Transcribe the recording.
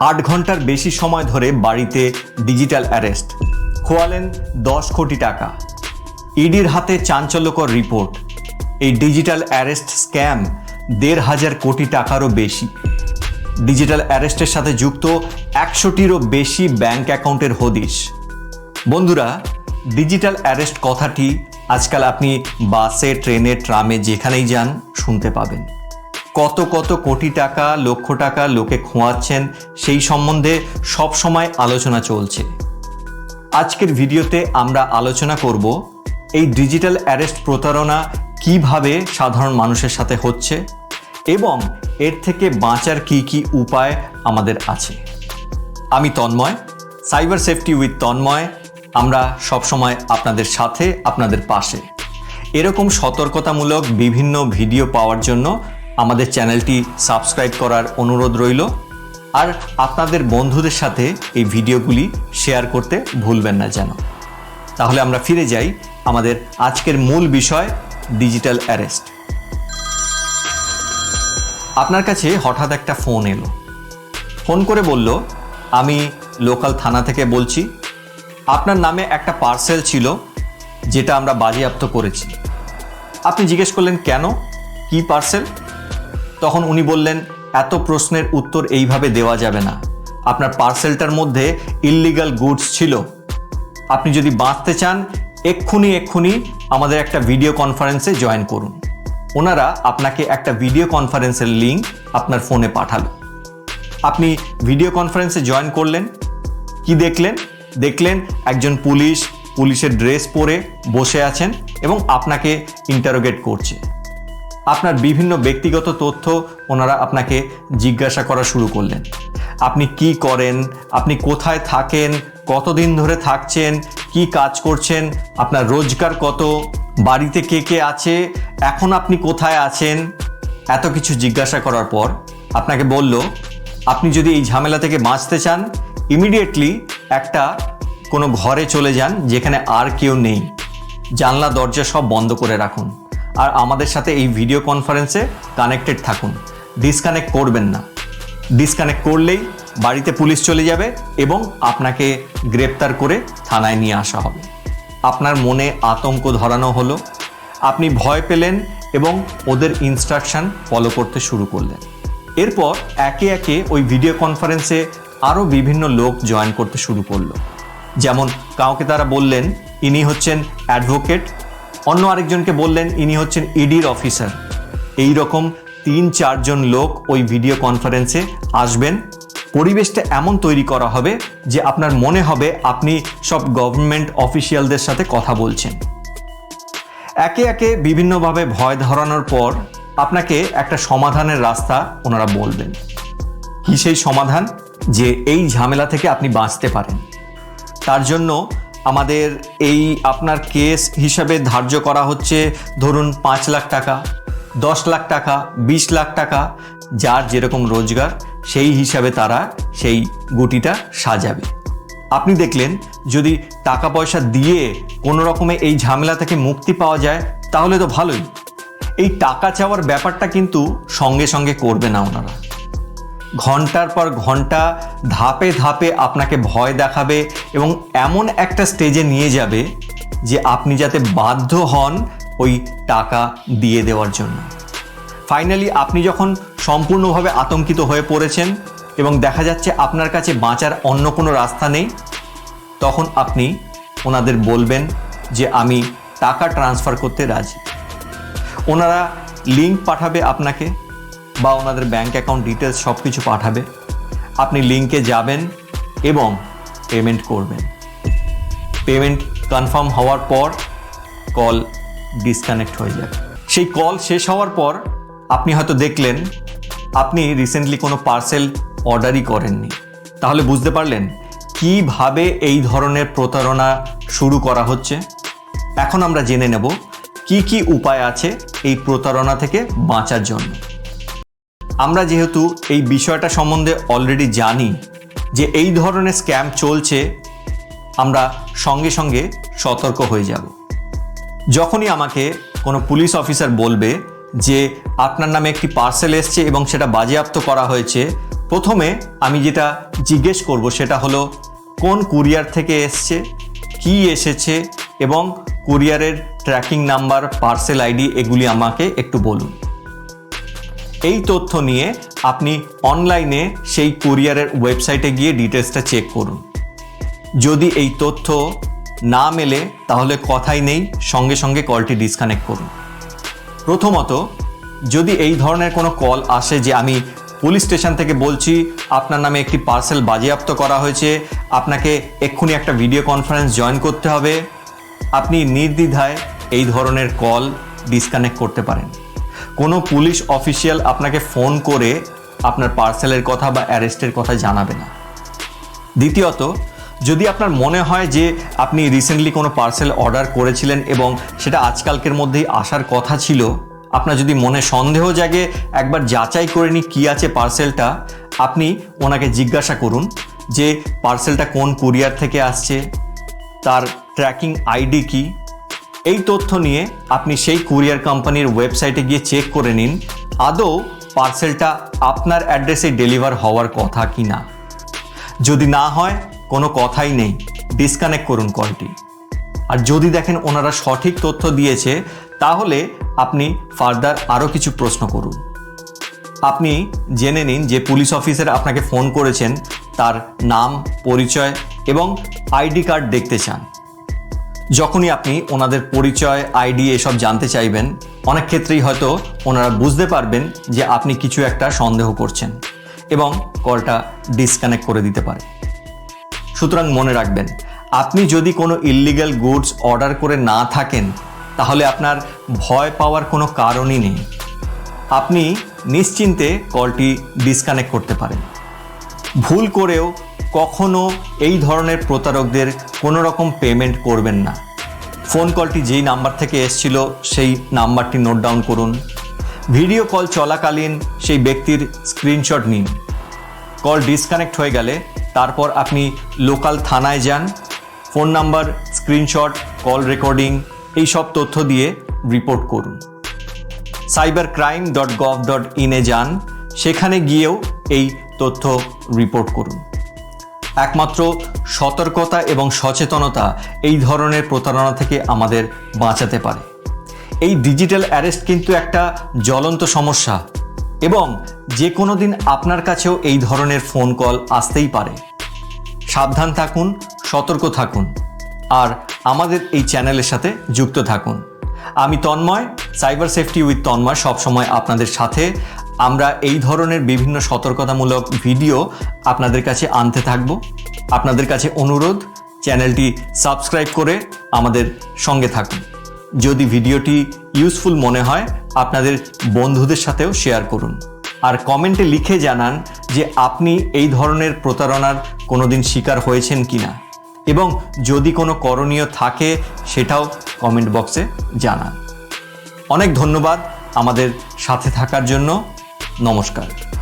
আট ঘণ্টার বেশি সময় ধরে বাড়িতে ডিজিটাল অ্যারেস্ট। খোয়ালেন দশ কোটি টাকা। ইডির হাতে চাঞ্চল্যকর রিপোর্ট। এই ডিজিটাল অ্যারেস্ট স্ক্যাম দেড় হাজার কোটি টাকারও বেশি। ডিজিটাল অ্যারেস্টের সাথে যুক্ত একশোটিরও বেশি ব্যাংক অ্যাকাউন্টের হদিশ। বন্ধুরা, ডিজিটাল অ্যারেস্ট কথাটি আজকাল আপনি বাসে, ট্রেনে, ট্রামে যেখানেই যান শুনতে পাবেন। কত কত কোটি টাকা, লক্ষ টাকা লোকে খোঁয়াচ্ছেন, সেই সম্বন্ধে সব সময় আলোচনা চলছে। আজকের ভিডিওতে আমরা আলোচনা করব এই ডিজিটাল অ্যারেস্ট প্রতারণা কীভাবে সাধারণ মানুষের সাথে হচ্ছে এবং এর থেকে বাঁচার কি কি উপায় আমাদের আছে। আমি Tanmoy, cyber safety with Tanmoy. আমরা সবসময় আপনাদের সাথে, আপনাদের পাশে। এরকম সতর্কতামূলক বিভিন্ন ভিডিও পাওয়ার জন্য আমাদের চ্যানেলটি সাবস্ক্রাইব করার অনুরোধ রইল। আর আপনাদের বন্ধুদের সাথে এই ভিডিওগুলি শেয়ার করতে ভুলবেন না যেন। তাহলে আমরা ফিরে যাই আমাদের আজকের মূল বিষয়, ডিজিটাল অ্যারেস্ট। আপনার কাছে হঠাৎ একটা ফোন এলো। ফোন করে বলল, আমি লোকাল থানা থেকে বলছি। আপনার নামে একটা পার্সেল ছিল, যেটা আমরা বাজেয়াপ্ত করেছি। আপনি জিজ্ঞেস করলেন, কেন? কি পার্সেল? তখন উনি বললেন, এত প্রশ্নের উত্তর এইভাবে দেওয়া যাবে না। আপনার পার্সেলটার মধ্যে ইললিগাল গুডস ছিল। আপনি যদি বাঁচতে চান, এক্ষুনি এক্ষুনি আমাদের একটা ভিডিও কনফারেন্সে জয়েন করুন। ওনারা আপনাকে একটা ভিডিও কনফারেন্সের লিঙ্ক আপনার ফোনে পাঠালো। আপনি ভিডিও কনফারেন্সে জয়েন করলেন। কি দেখলেন? দেখলেন একজন পুলিশ, পুলিশের ড্রেস পরে বসে আছেন এবং আপনাকে ইন্টারোগেট করছে। আপনার বিভিন্ন ব্যক্তিগত তথ্য ওনারা আপনাকে জিজ্ঞাসা করা শুরু করলেন। আপনি কি করেন? আপনি কোথায় থাকেন? কতদিন ধরে থাকছেন? কি কাজ করছেন? আপনার রোজগার কত? বাড়িতে কে কে আছে? এখন আপনি কোথায় আছেন? এত কিছু জিজ্ঞাসা করার পর আপনাকে বলল, আপনি যদি এই ঝামেলা থেকে বাঁচতে চান, ইমিডিয়েটলি একটা কোনো ঘরে চলে যান যেখানে আর কেউ নেই। জানলা, দরজা সব বন্ধ করে রাখুন। আর আমাদের সাথে এই ভিডিও কনফারেন্সে কানেক্টেড থাকুন। ডিসকানেক্ট করবেন না। ডিসকানেক্ট করলেই বাড়িতে পুলিশ চলে যাবে এবং আপনাকে গ্রেপ্তার করে থানায় নিয়ে আসা হবে। আপনার মনে আতঙ্ক ধরানো হলো, আপনি ভয় পেলেন এবং ওদের ইনস্ট্রাকশন ফলো করতে শুরু করলেন। এরপর একে একে ওই ভিডিও কনফারেন্সে আরও বিভিন্ন লোক জয়েন করতে শুরু করল। যেমন কাউকে তারা বললেন, ইনি হচ্ছেন অ্যাডভোকেট অন্য আরেকজনকে বললেন, ইনি হচ্ছেন ইডির অফিসার। এই রকম তিন, চারজন লোক ওই ভিডিও কনফারেন্সে আসবেন। পরিবেশটা এমন তৈরি করা হবে যে আপনার মনে হবে আপনি সব গভর্নমেন্ট অফিসিয়ালদের সাথে কথা বলছেন। একে একে বিভিন্নভাবে ভয় ধরানোর পর আপনাকে একটা সমাধানের রাস্তা ওনারা বলবেন। কি সেই সমাধান? যে এই ঝামেলা থেকে আপনি বাঁচতে পারেন। তার জন্য আমাদের এই আপনার কেস হিসাবে ধার্য করা হচ্ছে ধরুন পাঁচ লাখ টাকা, দশ লাখ টাকা, বিশ লাখ টাকা, যার যেরকম রোজগার, সেই হিসাবে তারা সেই গুটিটা সাজাবে। আপনি দেখলেন, যদি টাকা পয়সা দিয়ে কোনো রকমে এই ঝামেলা থেকে মুক্তি পাওয়া যায়, তাহলে তো ভালোই। এই টাকা চাওয়ার ব্যাপারটা কিন্তু সঙ্গে সঙ্গে করবে না ওনারা। ঘণ্টার পর ঘণ্টা ধাপে ধাপে আপনাকে ভয় দেখাবে এবং এমন একটা স্টেজে নিয়ে যাবে যে আপনি যাতে বাধ্য হন ওই টাকা দিয়ে দেওয়ার জন্য। ফাইনালি আপনি যখন সম্পূর্ণভাবে আতঙ্কিত হয়ে পড়েছেন এবং দেখা যাচ্ছে আপনার কাছে বাঁচার অন্য কোনো রাস্তা নেই, তখন আপনি ওনাদের বলবেন যে, আমি টাকা ট্রান্সফার করতে রাজি। ওনারা লিঙ্ক পাঠাবে আপনাকে। বা ওনাদের ব্যাঙ্ক অ্যাকাউন্ট ডিটেলস সব কিছু পাঠাবে। আপনি লিঙ্কে যাবেন এবং পেমেন্ট করবেন। পেমেন্ট কনফার্ম হওয়ার পর কল ডিসকানেক্ট হয়ে যাবে। সেই কল শেষ হওয়ার পর আপনি হয়তো দেখলেন, আপনি রিসেন্টলি কোনো পার্সেল অর্ডারই করেননি। তাহলে বুঝতে পারলেন কীভাবে এই ধরনের প্রতারণা শুরু করা হচ্ছে। এখন আমরা জেনে নেব কি কি উপায় আছে এই প্রতারণা থেকে বাঁচার জন্য। আমরা যেহেতু এই বিষয়টা সম্বন্ধে অলরেডি জানি যে এই ধরনের স্ক্যাম চলছে, আমরা সঙ্গে সঙ্গে সতর্ক হয়ে যাব। যখনই আমাকে কোনো পুলিশ অফিসার বলবে যে আপনার নামে একটি পার্সেল এসছে এবং সেটা বাজেয়াপ্ত করা হয়েছে, প্রথমে আমি যেটা জিজ্ঞেস করব সেটা হলো, কোন কুরিয়ার থেকে এসছে, কি এসেছে এবং কুরিয়ারের ট্র্যাকিং নাম্বার পার্সেল আইডি এগুলি আমাকে একটু বলুন। এই তথ্য নিয়ে আপনি অনলাইনে সেই কুরিয়ারের ওয়েবসাইটে গিয়ে ডিটেলসটা চেক করুন। যদি এই তথ্য না মেলে, তাহলে কথাই নেই, সঙ্গে সঙ্গে কলটি ডিসকানেক্ট করুন। প্রথমত, যদি এই ধরনের কোনো কল আসে যে আমি পুলিশ স্টেশন থেকে বলছি, আপনার নামে একটি পার্সেল বাজেয়াপ্ত করা হয়েছে, আপনাকে এক্ষুনি একটা ভিডিও কনফারেন্স জয়েন করতে হবে, আপনি নির্দ্বিধায় এই ধরনের কল ডিসকানেক্ট করতে পারেন। কোনো পুলিশ অফিসিয়াল আপনাকে ফোন করে আপনার পার্সেলের কথা বা অ্যারেস্টের কথা জানাবে না। দ্বিতীয়ত, যদি আপনার মনে হয় যে আপনি রিসেন্টলি কোনো পার্সেল অর্ডার করেছিলেন এবং সেটা আজকালকের মধ্যেই আসার কথা ছিল, আপনার যদি মনে সন্দেহ জাগে, একবার যাচাই করে নি কী আছে পার্সেলটা আপনি ওনাকে জিজ্ঞাসা করুন যে পার্সেলটা কোন কুরিয়ার থেকে আসছে, তার ট্র্যাকিং আইডি কি এই তথ্য নিয়ে আপনি সেই কুরিয়ার কোম্পানির ওয়েবসাইটে গিয়ে চেক করে নিন, আদৌ পার্সেলটা আপনার অ্যাড্রেসে ডেলিভার হওয়ার কথা কি না যদি না হয়, কোনো কথাই নেই। ডিসকানেক্ট করুন কলটি। আর যদি দেখেন ওনারা সঠিক তথ্য দিয়েছে, তাহলে আপনি ফার্দার আরও কিছু প্রশ্ন করুন। আপনি জেনে নিন যে পুলিশ অফিসার আপনাকে ফোন করেছেন, তার নাম, পরিচয় এবং আইডি কার্ড দেখতে চান। যখনই আপনি ওনাদের পরিচয় আইডি এসব জানতে চাইবেন, অনেক ক্ষেত্রেই হয়তো ওনারা বুঝতে পারবেন যে আপনি কিছু একটা সন্দেহ করছেন এবং কলটা ডিসকানেক্ট করে দিতে পারে। সুতরাং মনে রাখবেন, আপনি যদি কোনো ইল্লিগাল গুডস অর্ডার করে না থাকেন, তাহলে আপনার ভয় পাওয়ার কোনো কারণই নেই। আপনি নিশ্চিন্তে কলটি ডিসকানেক্ট করতে পারেন। ভুল করেও কখনো এই ধরনের প্রতারকদের কোনো রকম পেমেন্ট করবেন না। ফোন কলটি যেই নাম্বার থেকে এসছিল, সেই নাম্বারটি নোট ডাউন করুন। ভিডিও কল চলাকালীন সেই ব্যক্তির স্ক্রিনশট নিন। কল ডিসকানেক্ট হয়ে গেলে তারপর আপনি লোকাল থানায় যান। Phone number screenshot call recording এই সব তথ্য দিয়ে রিপোর্ট করুন। Cyber crime dot gov dot ইনে যান। সেখানে গিয়েও এই তথ্য রিপোর্ট করুন। একমাত্র সতর্কতা এবং সচেতনতা এই ধরনের প্রতারণা থেকে আমাদের বাঁচাতে পারে। এই ডিজিটাল অ্যারেস্ট কিন্তু একটা জ্বলন্ত সমস্যা এবং যে কোনো দিন আপনার কাছেও এই ধরনের ফোন কল আসতেই পারে। সাবধান থাকুন, সতর্ক থাকুন আর আমাদের এই চ্যানেলের সাথে যুক্ত থাকুন। আমি Tanmoy, cyber safety with Tanmoy সবসময় আপনাদের সাথে। আমরা এই ধরনের বিভিন্ন সতর্কতামূলক ভিডিও আপনাদের কাছে আনতে থাকব। আপনাদের কাছে অনুরোধ, চ্যানেলটি সাবস্ক্রাইব করে আমাদের সঙ্গে থাকুন। যদি ভিডিওটি ইউজফুল মনে হয়, আপনাদের বন্ধুদের সাথেও শেয়ার করুন। আর কমেন্টে লিখে জানান যে আপনি এই ধরনের প্রতারণার কোনোদিন শিকার হয়েছেন কি না এবং যদি কোনো করণীয় থাকে, সেটাও কমেন্ট বক্সে জানান। অনেক ধন্যবাদ আমাদের সাথে থাকার জন্য। নমস্কার।